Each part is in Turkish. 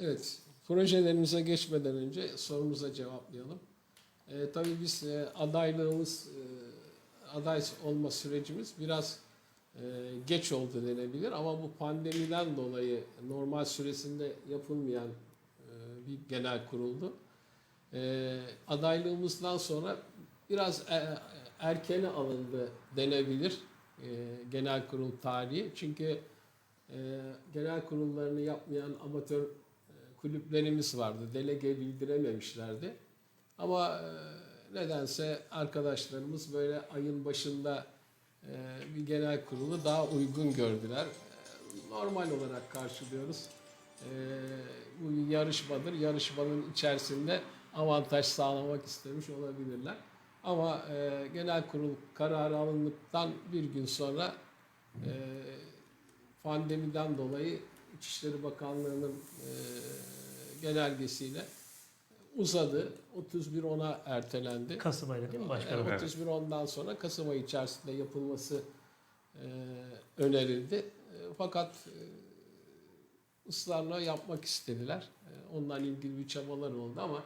Evet, projelerimize geçmeden önce sorumuza cevaplayalım. Ee, tabii biz e, adaylığımız, e, aday olma sürecimiz biraz e, geç oldu denebilir ama bu pandemiden dolayı normal süresinde yapılmayan e, bir genel kuruldu. E, adaylığımızdan sonra biraz e, erkene alındı denebilir e, genel kurul tarihi. Çünkü e, genel kurullarını yapmayan amatör e, kulüplerimiz vardı. Delege bildirememişlerdi. Ama e, nedense arkadaşlarımız böyle ayın başında e, bir genel kurulu daha uygun gördüler. E, Normal olarak karşılıyoruz. Bu bir yarışmadır. Yarışmanın içerisinde avantaj sağlamak istemiş olabilirler. Ama genel kurul kararı alındıktan bir gün sonra pandemiden dolayı İçişleri Bakanlığı'nın genelgesiyle uzadı. 31 ona ertelendi. Kasım ayında değil mi başkanım? Evet, 31 ondan sonra Kasım ayı içerisinde yapılması e, önerildi. E, fakat e, ısrarla yapmak istediler. E, ondan ilgili bir çabalar oldu ama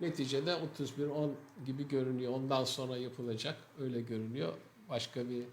neticede 31 10 gibi görünüyor. Ondan sonra yapılacak öyle görünüyor. Başka bir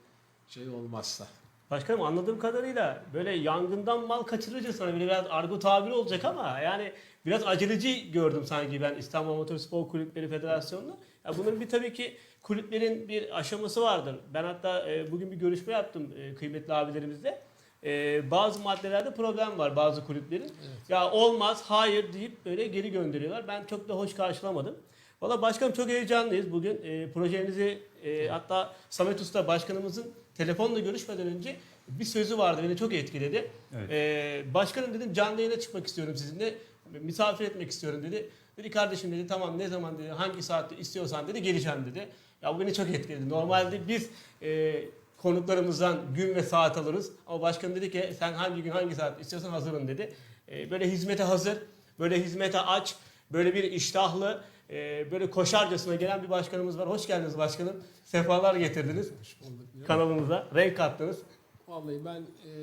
şey olmazsa. Başkanım anladığım kadarıyla böyle yangından mal kaçırıcısına böyle biraz argo tabiri olacak ama yani biraz aceleci gördüm sanki ben İstanbul Amatör Spor Kulüpleri Federasyonu'nu. Ya bunun bir tabii ki kulüplerin bir aşaması vardır. Ben hatta e, bugün bir görüşme yaptım e, kıymetli abilerimizle. E, bazı maddelerde problem var bazı kulüplerin. Ya olmaz, hayır deyip böyle geri gönderiyorlar. Ben çok da hoş karşılamadım. Valla başkanım çok heyecanlıyız bugün. E, projenizi e, hatta Samet Usta başkanımızın telefonla görüşmeden önce bir sözü vardı beni çok etkiledi. Evet. E, başkanım dedim canlı yayına çıkmak istiyorum sizinle. Misafir etmek istiyorum dedi. Dedi kardeşim dedi tamam ne zaman dedi hangi saatte istiyorsan dedi geleceğim dedi. Ya bu beni çok etkiledi. Normalde biz e, konuklarımızdan gün ve saat alırız. Ama başkan dedi ki sen hangi gün hangi saat istiyorsan hazırım dedi. E, böyle hizmete hazır, böyle hizmete aç, böyle bir iştahlı, e, böyle koşarcasına gelen bir başkanımız var. Hoş geldiniz başkanım. Sefalar getirdiniz Hoş bulduk. kanalımıza. Renk kattınız. Vallahi ben e,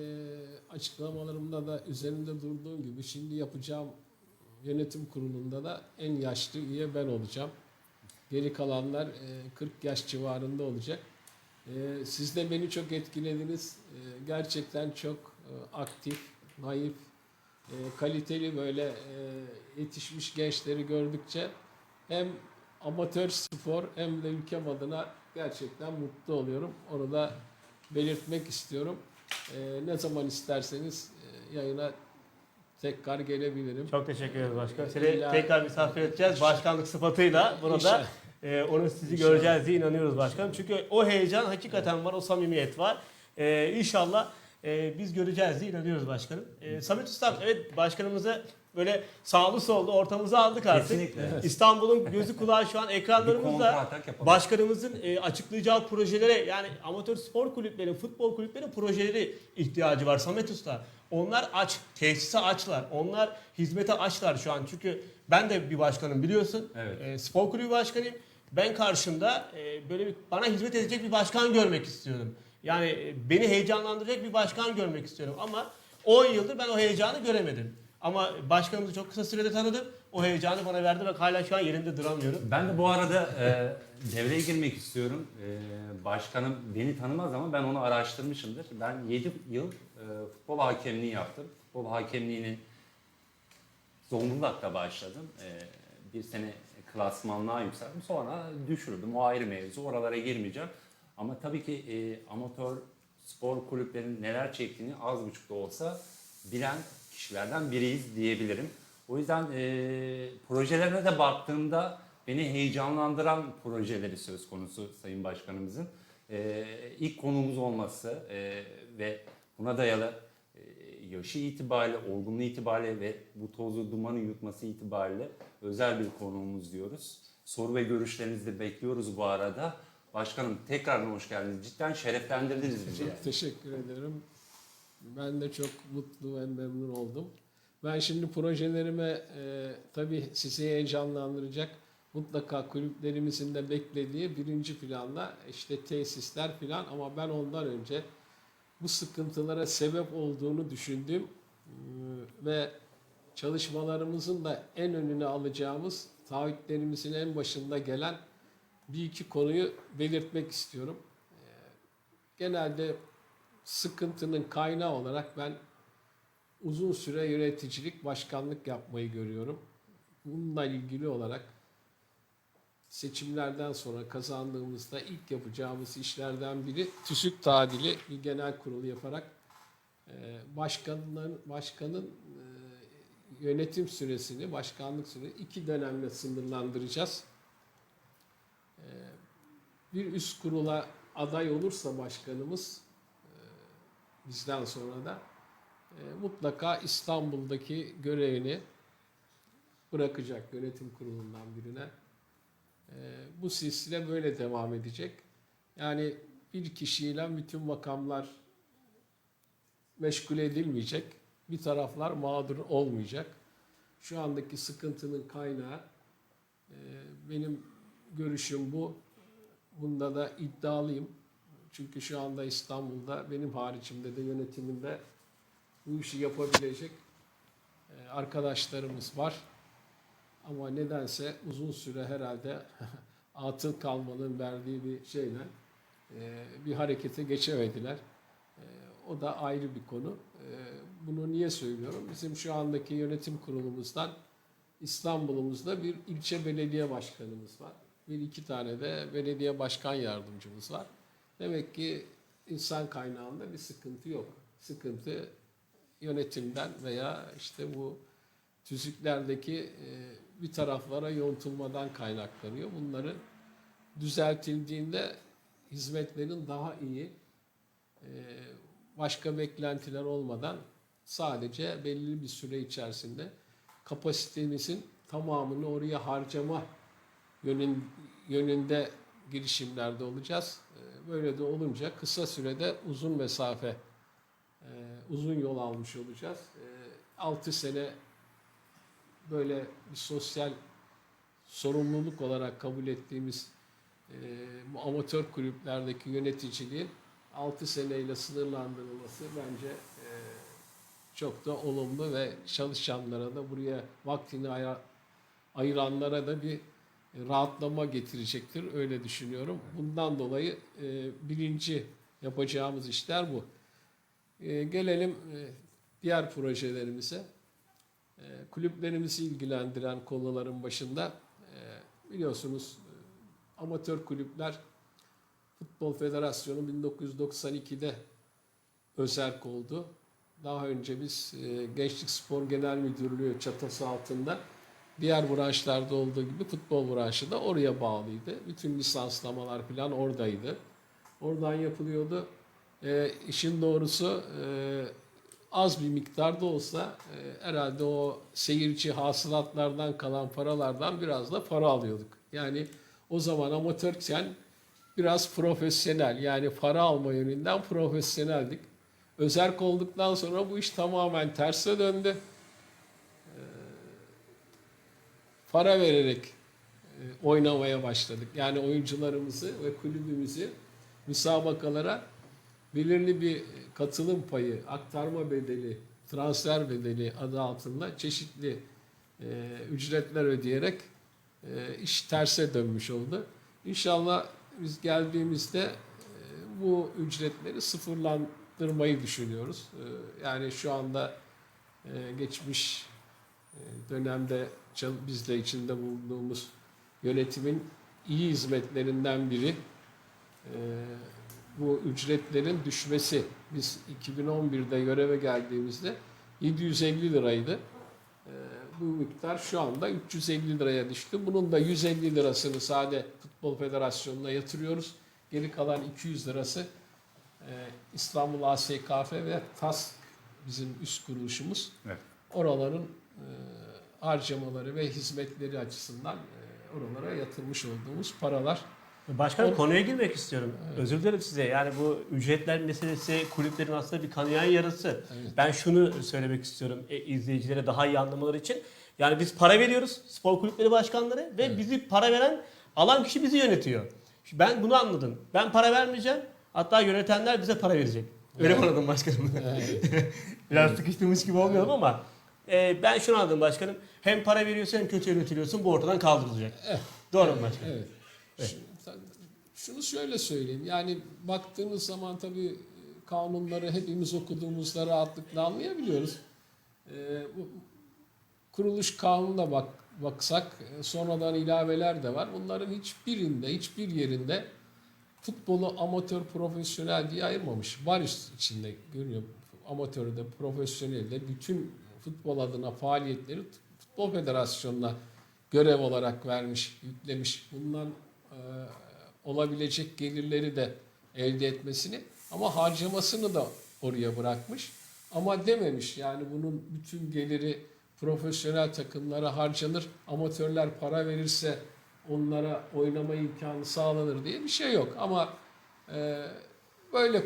açıklamalarımda da üzerinde durduğum gibi şimdi yapacağım yönetim kurulunda da en yaşlı üye ben olacağım. Geri kalanlar e, 40 yaş civarında olacak. E, siz de beni çok etkilediniz. E, gerçekten çok e, aktif, naif, e, kaliteli böyle e, yetişmiş gençleri gördükçe hem amatör spor hem de ülkem adına gerçekten mutlu oluyorum. Onu da belirtmek istiyorum. Ee, ne zaman isterseniz e, yayına tekrar gelebilirim. Çok teşekkür ederiz başkanım. Seni İlla- tekrar misafir edeceğiz başkanlık sıfatıyla burada. İnşallah. Ee, onu sizi İnşallah. göreceğiz diye inanıyoruz başkanım. Çünkü o heyecan hakikaten var, o samimiyet var. Ee, inşallah e, biz göreceğiz diye inanıyoruz başkanım. Ee, Samet Ustam, evet başkanımızı böyle sağlı sollu ortamıza aldık artık. Kesinlikle. İstanbul'un gözü kulağı şu an ekranlarımızda. Başkanımızın e, açıklayacağı projelere yani amatör spor kulüpleri, futbol kulüpleri projeleri ihtiyacı var Samet Usta. Onlar aç, tesise açlar. Onlar hizmete açlar şu an. Çünkü ben de bir başkanım biliyorsun. Evet. E, spor kulübü başkanıyım. Ben karşımda e, böyle bir, bana hizmet edecek bir başkan görmek istiyorum. Yani e, beni heyecanlandıracak bir başkan görmek istiyorum. Ama 10 yıldır ben o heyecanı göremedim. Ama başkanımızı çok kısa sürede tanıdım. O heyecanı bana verdi ve hala şu an yerimde duramıyorum. Ben de bu arada e, devreye girmek istiyorum. E, başkanım beni tanımaz ama ben onu araştırmışımdır. Ben 7 yıl e, futbol hakemliği yaptım. Futbol hakemliğini Zonguldak'ta başladım. E, bir sene klasmanlığa yükseldim. Sonra düşürdüm. O ayrı mevzu. Oralara girmeyeceğim. Ama tabii ki e, amatör spor kulüplerinin neler çektiğini az buçuk da olsa bilen kişilerden biriyiz diyebilirim. O yüzden e, projelerine de baktığımda beni heyecanlandıran projeleri söz konusu Sayın Başkanımızın. E, ilk konumuz olması e, ve buna dayalı e, yaşı itibariyle, olgunluğu itibariyle ve bu tozu dumanı yutması itibariyle özel bir konuğumuz diyoruz. Soru ve görüşlerinizi de bekliyoruz bu arada. Başkanım tekrardan hoş geldiniz. Cidden şereflendirdiniz bizi. teşekkür ederim. Ben de çok mutlu ve memnun oldum. Ben şimdi projelerime e, tabii sizi heyecanlandıracak mutlaka kulüplerimizin de beklediği birinci planla işte tesisler falan ama ben ondan önce bu sıkıntılara sebep olduğunu düşündüğüm e, ve çalışmalarımızın da en önüne alacağımız taahhütlerimizin en başında gelen bir iki konuyu belirtmek istiyorum. Genelde sıkıntının kaynağı olarak ben uzun süre yöneticilik, başkanlık yapmayı görüyorum. Bununla ilgili olarak seçimlerden sonra kazandığımızda ilk yapacağımız işlerden biri tüsük tadili bir genel kurulu yaparak e, başkanın başkanın e, yönetim süresini, başkanlık süresini iki dönemle sınırlandıracağız. E, Bir üst kurula aday olursa başkanımız bizden sonra da e, mutlaka İstanbul'daki görevini bırakacak yönetim kurulundan birine. E, Bu silsile böyle devam edecek. Yani bir kişiyle bütün makamlar meşgul edilmeyecek. Bir taraflar mağdur olmayacak. Şu andaki sıkıntının kaynağı e, benim görüşüm bu. Bunda da iddialıyım. Çünkü şu anda İstanbul'da benim haricimde de yönetiminde bu işi yapabilecek e, arkadaşlarımız var. Ama nedense uzun süre herhalde atıl kalmanın verdiği bir şeyle e, bir harekete geçemediler. E, O da ayrı bir konu. Bunu niye söylüyorum? Bizim şu andaki yönetim kurulumuzdan İstanbul'umuzda bir ilçe belediye başkanımız var. Bir iki tane de belediye başkan yardımcımız var. Demek ki insan kaynağında bir sıkıntı yok. Sıkıntı yönetimden veya işte bu tüzüklerdeki e, bir taraflara yontulmadan kaynaklanıyor. Bunları düzeltildiğinde hizmetlerin daha iyi, e, başka beklentiler olmadan sadece belli bir süre içerisinde kapasitemizin tamamını oraya harcama yönün, yönünde girişimlerde olacağız. E, Böyle de olunca kısa sürede uzun mesafe, e, uzun yol almış olacağız. 6 sene böyle bir sosyal sorumluluk olarak kabul ettiğimiz e, bu amatör kulüplerdeki yöneticiliğin 6 seneyle sınırlandırılması bence e, çok da olumlu ve çalışanlara da buraya vaktini ayıranlara da bir rahatlama getirecektir. Öyle düşünüyorum. Bundan dolayı e, birinci yapacağımız işler bu. E, gelelim e, diğer projelerimize. E, kulüplerimizi ilgilendiren konuların başında e, biliyorsunuz e, amatör kulüpler Futbol Federasyonu 1992'de özerk oldu. Daha önce biz e, Gençlik Spor Genel Müdürlüğü çatısı altında diğer branşlarda olduğu gibi futbol branşı da oraya bağlıydı. Bütün lisanslamalar falan oradaydı. Oradan yapılıyordu. E, işin doğrusu e, az bir miktarda olsa e, herhalde o seyirci hasılatlardan kalan paralardan biraz da para alıyorduk. Yani o zaman amatörken biraz profesyonel yani para alma yönünden profesyoneldik. Özerk olduktan sonra bu iş tamamen terse döndü. Ee, para vererek e, oynamaya başladık. Yani oyuncularımızı ve kulübümüzü müsabakalara belirli bir katılım payı, aktarma bedeli, transfer bedeli adı altında çeşitli e, ücretler ödeyerek e, iş terse dönmüş oldu. İnşallah biz geldiğimizde bu ücretleri sıfırlandırmayı düşünüyoruz. Yani şu anda geçmiş dönemde çal- biz de içinde bulunduğumuz yönetimin iyi hizmetlerinden biri e, bu ücretlerin düşmesi. Biz 2011'de göreve geldiğimizde 750 liraydı. E, bu miktar şu anda 350 liraya düştü. Bunun da 150 lirasını sade Futbol Federasyonu'na yatırıyoruz. Geri kalan 200 lirası e, İstanbul ASKF ve TAS bizim üst kuruluşumuz. Evet. Oraların e, harcamaları ve hizmetleri açısından e, oralara yatırmış olduğumuz paralar. Başkanım O- konuya girmek istiyorum. Özür dilerim size. Yani bu ücretler meselesi kulüplerin aslında bir kanayan yarası. Evet. Ben şunu söylemek istiyorum e, izleyicilere daha iyi anlamaları için. Yani biz para veriyoruz spor kulüpleri başkanları ve bizi para veren alan kişi bizi yönetiyor. Ben bunu anladım. Ben para vermeyeceğim. Hatta yönetenler bize para verecek. Öyle Evet. anladım başkanım? Evet. Biraz sıkıştırmış gibi olmayalım ama e, ben şunu anladım başkanım. Hem para veriyorsun hem kötü yönetiliyorsun. Bu ortadan kaldırılacak. Evet. Doğru mu başkanım? Evet. Şu- Şunu şöyle söyleyeyim. Yani baktığınız zaman tabii kanunları hepimiz okuduğumuzda rahatlıkla anlayabiliyoruz. Ee, bu kuruluş kanununa bak baksak e, sonradan ilaveler de var. Bunların hiçbirinde, hiçbir yerinde futbolu amatör profesyonel diye ayırmamış. Var içinde görüyor. Amatörü de profesyonel de bütün futbol adına faaliyetleri Futbol Federasyonu'na görev olarak vermiş, yüklemiş. Bundan e, olabilecek gelirleri de elde etmesini ama harcamasını da oraya bırakmış. Ama dememiş yani bunun bütün geliri profesyonel takımlara harcanır, amatörler para verirse onlara oynama imkanı sağlanır diye bir şey yok. Ama e, böyle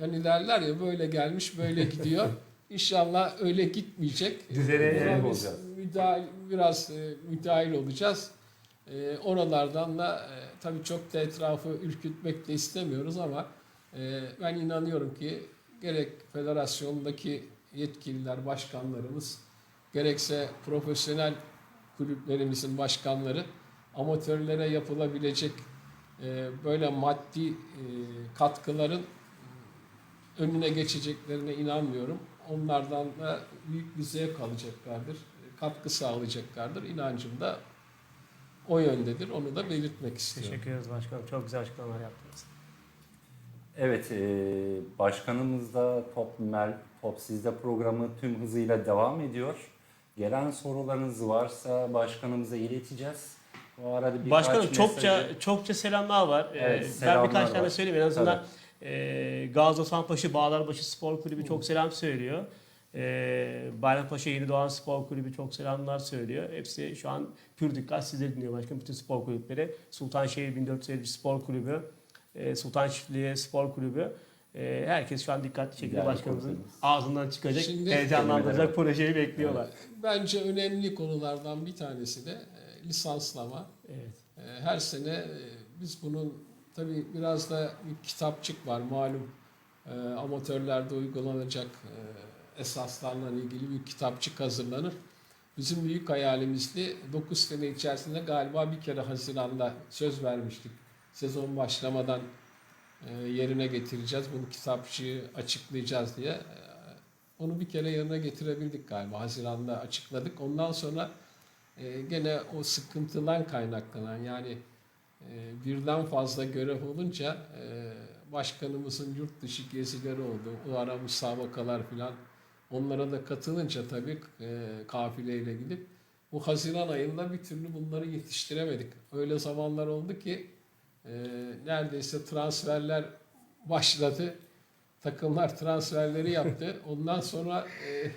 yani derler ya böyle gelmiş böyle gidiyor. İnşallah öyle gitmeyecek. Düzene emek biz olacağız. müdahil, biraz e, müdahil olacağız. E, oralardan da e, tabii çok da etrafı ürkütmek de istemiyoruz ama e, ben inanıyorum ki gerek federasyondaki yetkililer, başkanlarımız gerekse profesyonel kulüplerimizin başkanları amatörlere yapılabilecek e, böyle maddi e, katkıların önüne geçeceklerine inanmıyorum. Onlardan da büyük bir zevk alacaklardır, katkı sağlayacaklardır. İnancım da o yöndedir. Onu da belirtmek istiyorum. Teşekkür ederiz başkanım. Çok güzel açıklamalar yaptınız. Evet, e, başkanımız da Top Mel, Top Sizde programı tüm hızıyla devam ediyor. Gelen sorularınız varsa başkanımıza ileteceğiz. O arada birkaç Başkanım çokça mesajı- çokça selamlar var. Ee, Evet, ben selamlar birkaç tane var. söyleyeyim en azından. E, Gazi Osmanpaşa Bağlarbaşı Spor Kulübü çok selam söylüyor. E, Bayrampaşa Yeni Doğan Spor Kulübü çok selamlar söylüyor. Hepsi şu an pür dikkat sizi dinliyor başkanım bütün spor kulüpleri. Sultanşehir 1453 Spor Kulübü, e, Sultan Çiftliği Spor Kulübü. E, herkes şu an dikkatli şekilde Değerli başkanımızın ağzından çıkacak, Şimdi- heyecanlandıracak projeyi bekliyorlar. Bence önemli konulardan bir tanesi de e, lisanslama. Evet. E, Her sene e, biz bunun tabii biraz da bir kitapçık var malum e, amatörlerde uygulanacak e, esaslarla ilgili bir kitapçık hazırlanır. Bizim büyük hayalimizdi 9 sene içerisinde galiba bir kere Haziran'da söz vermiştik. Sezon başlamadan e, yerine getireceğiz. Bunu kitapçığı açıklayacağız diye. E, Onu bir kere yerine getirebildik galiba. Haziran'da açıkladık. Ondan sonra e, gene o sıkıntıdan kaynaklanan yani e, birden fazla görev olunca e, başkanımızın yurt dışı gezileri oldu. O ara müsabakalar filan onlara da katılınca tabii e, kafileyle gidip bu Haziran ayında bir türlü bunları yetiştiremedik. Öyle zamanlar oldu ki e, neredeyse transferler başladı. Takımlar transferleri yaptı. Ondan sonra e, e,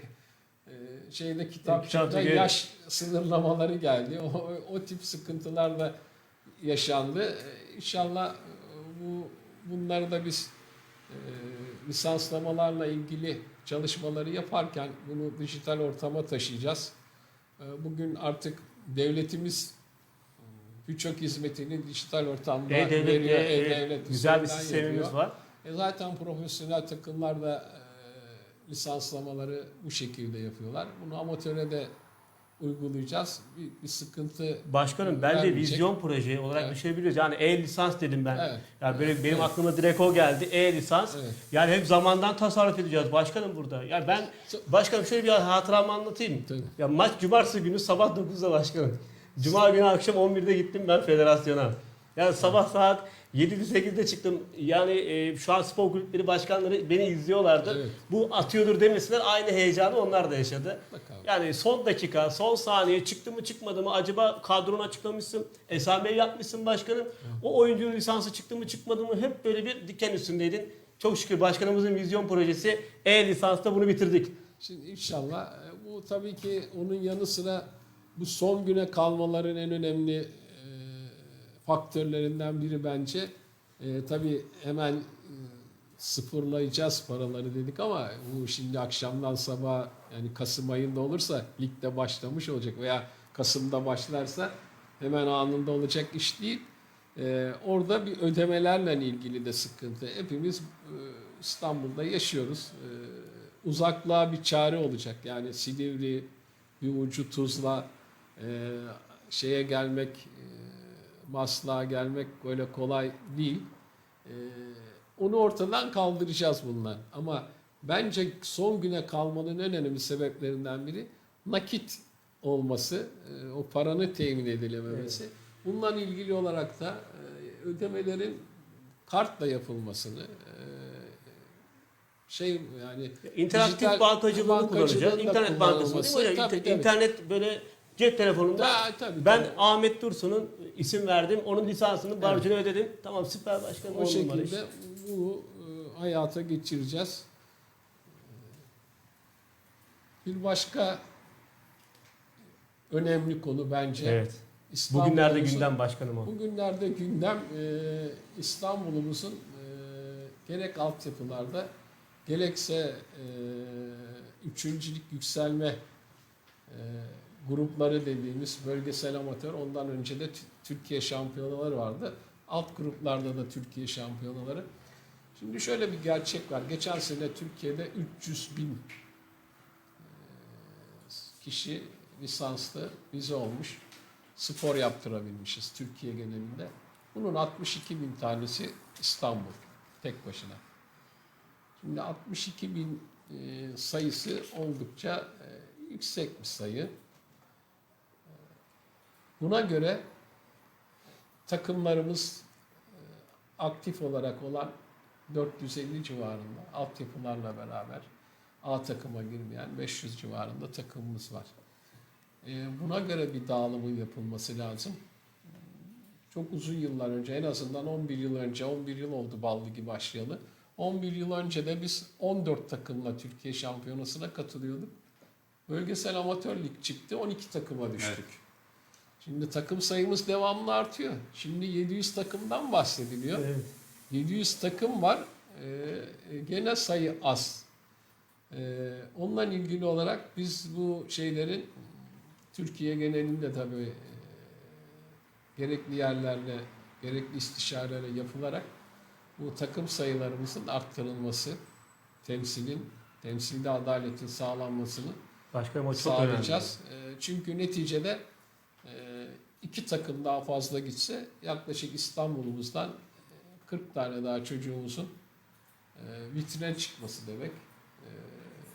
şeyde kitapçıda Kitapçı- yaş sınırlamaları geldi. O, o, o tip sıkıntılar da yaşandı. E, İnşallah e, bu bunları da biz e, lisanslamalarla ilgili çalışmaları yaparken bunu dijital ortama taşıyacağız. E, bugün artık devletimiz e, birçok hizmetini dijital ortamda E-Devlet veriyor. e, E-Devlet güzel bir sistemimiz yapıyor. var. E zaten profesyonel takımlar da e, lisanslamaları bu şekilde yapıyorlar. Bunu amatöre de uygulayacağız. Bir, bir sıkıntı Başkanım bence vizyon proje olarak Evet. şey biliyoruz. Yani e-lisans dedim ben. Evet. Yani böyle benim Evet. aklıma direkt o geldi. E-lisans. Evet. Yani hep zamandan tasarruf edeceğiz başkanım burada. Yani ben başkanım şöyle bir hatıramı anlatayım. Tabii. Ya maç cumartesi günü sabah 9'da başkanım. Cuma günü akşam 11'de gittim ben federasyona. Yani sabah saat 7'de 8'de çıktım. Yani e, şu an spor kulüpleri başkanları beni izliyorlardı. Evet. Bu atıyordur demesinler aynı heyecanı onlar da yaşadı. Bakalım. Yani son dakika, son saniye çıktı mı çıkmadı mı acaba kadronu açıklamışsın, esameyi yapmışsın başkanım. O oyuncunun lisansı çıktı mı çıkmadı mı hep böyle bir diken üstündeydin. Çok şükür başkanımızın vizyon projesi e-lisansta bunu bitirdik. Şimdi inşallah e, bu tabii ki onun yanı sıra bu son güne kalmaların en önemli e, faktörlerinden biri bence. E, tabii hemen e, sıfırlayacağız paraları dedik ama bu şimdi akşamdan sabah yani Kasım ayında olursa ligde başlamış olacak veya Kasım'da başlarsa hemen anında olacak iş değil. E, orada bir ödemelerle ilgili de sıkıntı. Hepimiz e, İstanbul'da yaşıyoruz. E, uzaklığa bir çare olacak. Yani Silivri, bir ucu Tuzla, e, şeye gelmek, e, Maslak'a gelmek böyle kolay değil. E, onu ortadan kaldıracağız bunlar. Ama bence son güne kalmanın en önemli sebeplerinden biri nakit olması, e, o paranın temin edilememesi. Bununla ilgili olarak da e, ödemelerin kartla yapılmasını, e, şey yani İnteraktif bankacılığın kullanacağız. İnternet bankası değil mi hocam? Tabii, tabii. İnternet böyle cep telefonunda Ha, tabii, ben tabii. Ahmet Dursun'un isim verdim. Onun lisansını barcını ödedim. Tamam süper başkanım. o on numara şekilde işte. bunu e, hayata geçireceğiz. Bir başka önemli konu bence Evet. Bugünlerde gündem başkanım o. Bugünlerde gündem e, İstanbul'umuzun e, gerek altyapılarda gerekse e, üçüncülük yükselme e, grupları dediğimiz bölgesel amatör ondan önce de Tü- Türkiye şampiyonaları vardı. Alt gruplarda da Türkiye şampiyonaları. Şimdi şöyle bir gerçek var. Geçen sene Türkiye'de 300 bin e, kişi lisanslı vize olmuş spor yaptırabilmişiz Türkiye genelinde. Bunun 62 bin tanesi İstanbul tek başına. Şimdi 62 bin e, sayısı oldukça e, yüksek bir sayı. Buna göre takımlarımız e, aktif olarak olan 450 civarında altyapılarla beraber A takıma girmeyen 500 civarında takımımız var. E, Buna göre bir dağılımın yapılması lazım. Çok uzun yıllar önce, en azından 11 yıl önce, 11 yıl oldu Bal Ligi başlayalı. 11 yıl önce de biz 14 takımla Türkiye Şampiyonası'na katılıyorduk. Bölgesel amatör lig çıktı, 12 takıma düştük. Şimdi takım sayımız devamlı artıyor. Şimdi 700 takımdan bahsediliyor. Evet. 700 takım var. Ee, gene sayı az. Ee, onunla ilgili olarak biz bu şeylerin Türkiye genelinde tabii e, gerekli yerlerle, gerekli istişarelerle yapılarak bu takım sayılarımızın arttırılması, temsilin, temsilde adaletin sağlanmasını Başkanım çok önemli. sağlayacağız. Ee, Çünkü neticede e, iki takım daha fazla gitse yaklaşık İstanbul'umuzdan e, 40 tane daha çocuğumuzun e, vitrine çıkması demek. E,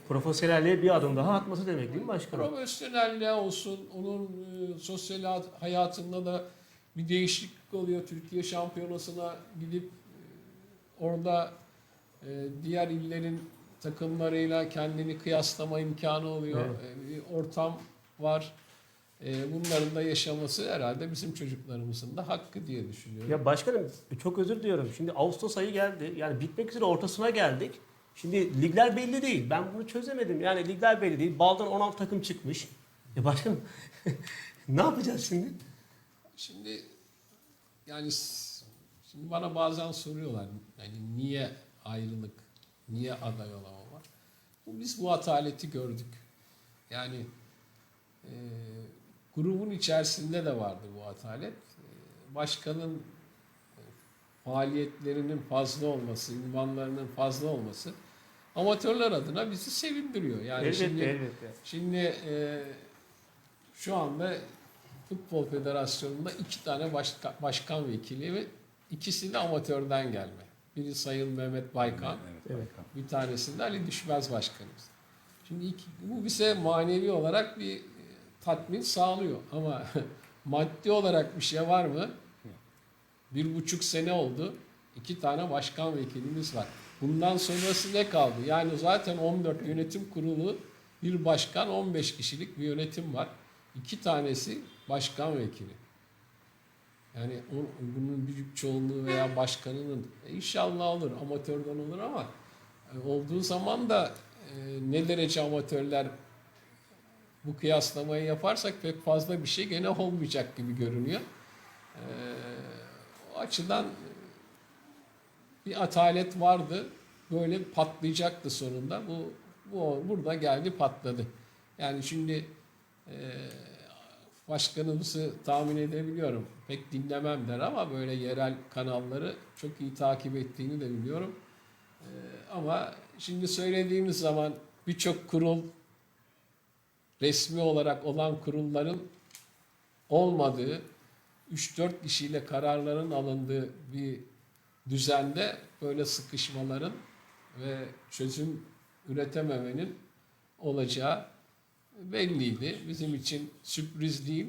Profesyonelliğe bir adım daha atması demek değil mi başkanım? Profesyonelliğe olsun, onun e, sosyal hayat- hayatında da bir değişiklik oluyor. Türkiye şampiyonasına gidip e, orada e, diğer illerin takımlarıyla kendini kıyaslama imkanı oluyor. E, bir ortam var. E, bunların da yaşaması herhalde bizim çocuklarımızın da hakkı diye düşünüyorum. Ya başkanım çok özür diliyorum. Şimdi Ağustos ayı geldi. Yani bitmek üzere ortasına geldik. Şimdi ligler belli değil. Ben bunu çözemedim. Yani ligler belli değil. Baldan 16 takım çıkmış. E başkanım ne yapacağız şimdi? Şimdi yani şimdi bana bazen soruyorlar yani niye ayrılık, niye aday olamama? Bu biz bu ataleti gördük. Yani e, grubun içerisinde de vardı bu atalet. E, başkanın e, faaliyetlerinin fazla olması, ünvanlarının fazla olması amatörler adına bizi sevindiriyor. Yani elbette şimdi elbette. Şimdi e, şu anda Futbol Federasyonu'nda iki tane başka, başkan vekili ve ikisi de amatörden gelme. Biri Sayın Mehmet Baykan, Evet, Evet. Baykan. bir tanesi de Ali Düşmez Başkanımız. Şimdi iki, bu bize manevi olarak bir tatmin sağlıyor ama maddi olarak bir şey var mı? Bir buçuk sene oldu. iki tane başkan vekilimiz var. Bundan sonrası ne kaldı? Yani zaten 14 yönetim kurulu, bir başkan, 15 kişilik bir yönetim var. İki tanesi başkan vekili. Yani bunun büyük çoğunluğu veya başkanının inşallah olur, amatörden olur ama e, olduğu zaman da e, ne derece amatörler bu kıyaslamayı yaparsak pek fazla bir şey gene olmayacak gibi görünüyor. E, o açıdan bir atalet vardı. Böyle patlayacaktı sonunda. Bu, bu burada geldi patladı. Yani şimdi e, başkanımızı tahmin edebiliyorum. Pek dinlemem der ama böyle yerel kanalları çok iyi takip ettiğini de biliyorum. E, ama şimdi söylediğimiz zaman birçok kurul resmi olarak olan kurulların olmadığı 3-4 kişiyle kararların alındığı bir düzende böyle sıkışmaların ve çözüm üretememenin olacağı belliydi. Bizim için sürpriz değil.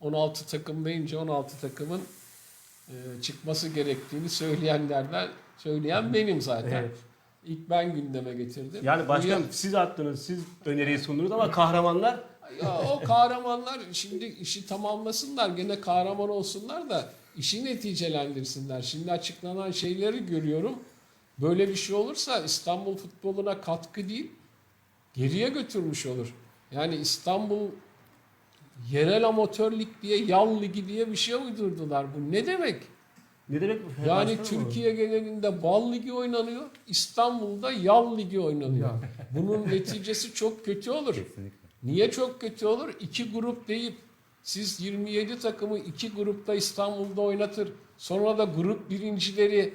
16 takım deyince 16 takımın e, çıkması gerektiğini söyleyenlerden söyleyen benim zaten. Evet. İlk ben gündeme getirdim. Yani başkanım Bu siz attınız, siz öneriyi sundunuz ama kahramanlar Ya o kahramanlar şimdi işi tamamlasınlar gene kahraman olsunlar da işi neticelendirsinler. Şimdi açıklanan şeyleri görüyorum. Böyle bir şey olursa İstanbul futboluna katkı değil geriye götürmüş olur. Yani İstanbul yerel amatör lig diye yal ligi diye bir şey uydurdular. Bu ne demek? Ne demek bu? Yani Başkanım? Türkiye genelinde bal ligi oynanıyor. İstanbul'da yal ligi oynanıyor. Bunun neticesi çok kötü olur. Kesinlikle. Niye çok kötü olur? İki grup deyip siz 27 takımı iki grupta İstanbul'da oynatır. Sonra da grup birincileri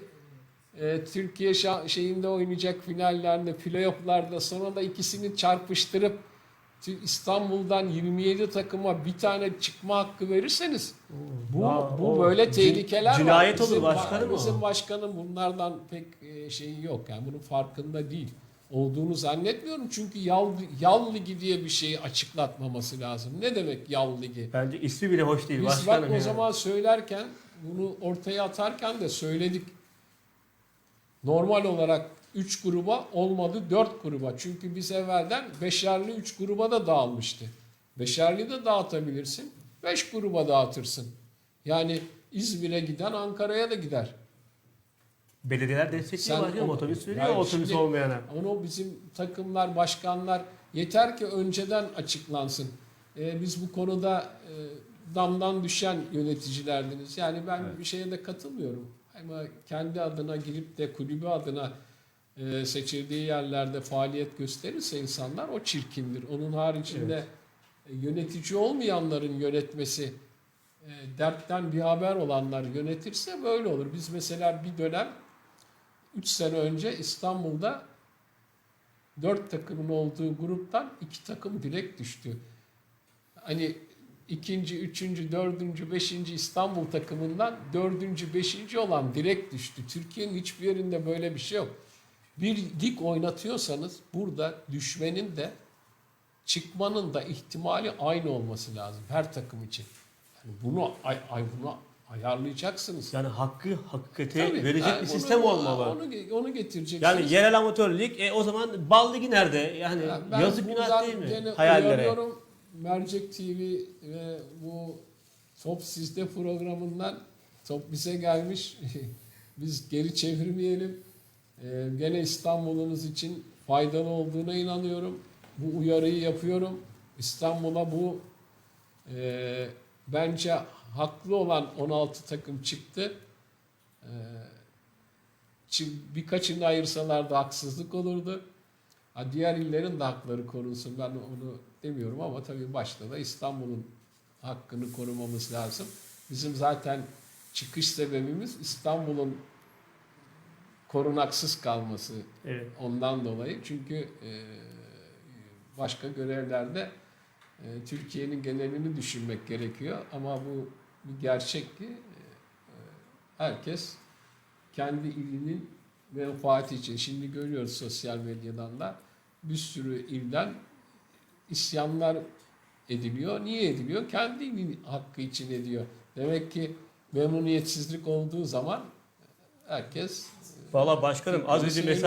e, Türkiye şeyinde oynayacak finallerde, playofflarda sonra da ikisini çarpıştırıp İstanbul'dan 27 takıma bir tane çıkma hakkı verirseniz bu Ya bu böyle cin- tehlikler var. cinayet olur başkanım. Bizim başkanım bunlardan pek e, şeyi yok. Yani bunun farkında değil. Olduğunu zannetmiyorum. Çünkü yal, yal ligi diye bir şeyi açıklatmaması lazım. Ne demek yal ligi? Bence ismi bile hoş değil Biz başkanım. bak o zaman söylerken bunu ortaya atarken de söyledik. Normal olarak 3 gruba olmadı 4 gruba. Çünkü biz evvelden beşerli 3 gruba da dağılmıştı. Beşerli de dağıtabilirsin. 5 gruba dağıtırsın. Yani İzmir'e giden Ankara'ya da gider. Belediyeler destekliyor başkanım. o- Otobüs veriyor Yani otobüs şimdi- olmayana. Onu bizim takımlar, başkanlar yeter ki önceden açıklansın. Ee, biz bu konuda e, damdan düşen yöneticilerdiniz. Yani ben Evet. bir şeye de katılmıyorum. Ama kendi adına girip de kulübü adına e, seçildiği yerlerde faaliyet gösterirse insanlar o çirkindir. Onun haricinde e, yönetici olmayanların yönetmesi e, dertten bir haber olanlar yönetirse böyle olur. Biz mesela bir dönem 3 sene önce İstanbul'da 4 takımın olduğu gruptan 2 takım direkt düştü. Hani ikinci, üçüncü, dördüncü, beşinci İstanbul takımından dördüncü, beşinci olan direkt düştü. Türkiye'nin hiçbir yerinde böyle bir şey yok. Bir lig oynatıyorsanız burada düşmenin de çıkmanın da ihtimali aynı olması lazım her takım için. Yani bunu ay, ay bunu ayarlayacaksınız. Yani hakkı hakikate Tabii, verecek yani bir bunu- sistem olmalı. Onu, onu getireceksiniz. Yani yerel amatör lig e, o zaman bal ligi nerede? Yani Ya ben yazık günah değil mi? Hayallere. Mercek TV ve bu Top Sizde programından top bize gelmiş. Biz geri çevirmeyelim. Ee, gene İstanbul'unuz için faydalı olduğuna inanıyorum. Bu uyarıyı yapıyorum. İstanbul'a bu e, bence haklı olan 16 takım çıktı. Çi- birkaçını ayırsalar da haksızlık olurdu. Ha, diğer illerin de hakları korunsun. Ben onu demiyorum ama tabii başta da İstanbul'un hakkını korumamız lazım. Bizim zaten çıkış sebebimiz İstanbul'un korunaksız kalması Evet. ondan dolayı. Çünkü e, başka görevlerde e, Türkiye'nin genelini düşünmek gerekiyor. Ama bu bir gerçek ki e, herkes kendi ilinin menfaati için. Şimdi görüyoruz sosyal medyadan da bir sürü ilden isyanlar ediliyor. Niye ediliyor? Kendi ilinin hakkı için ediyor. Demek ki memnuniyetsizlik olduğu zaman herkes Valla başkanım az önce mesaj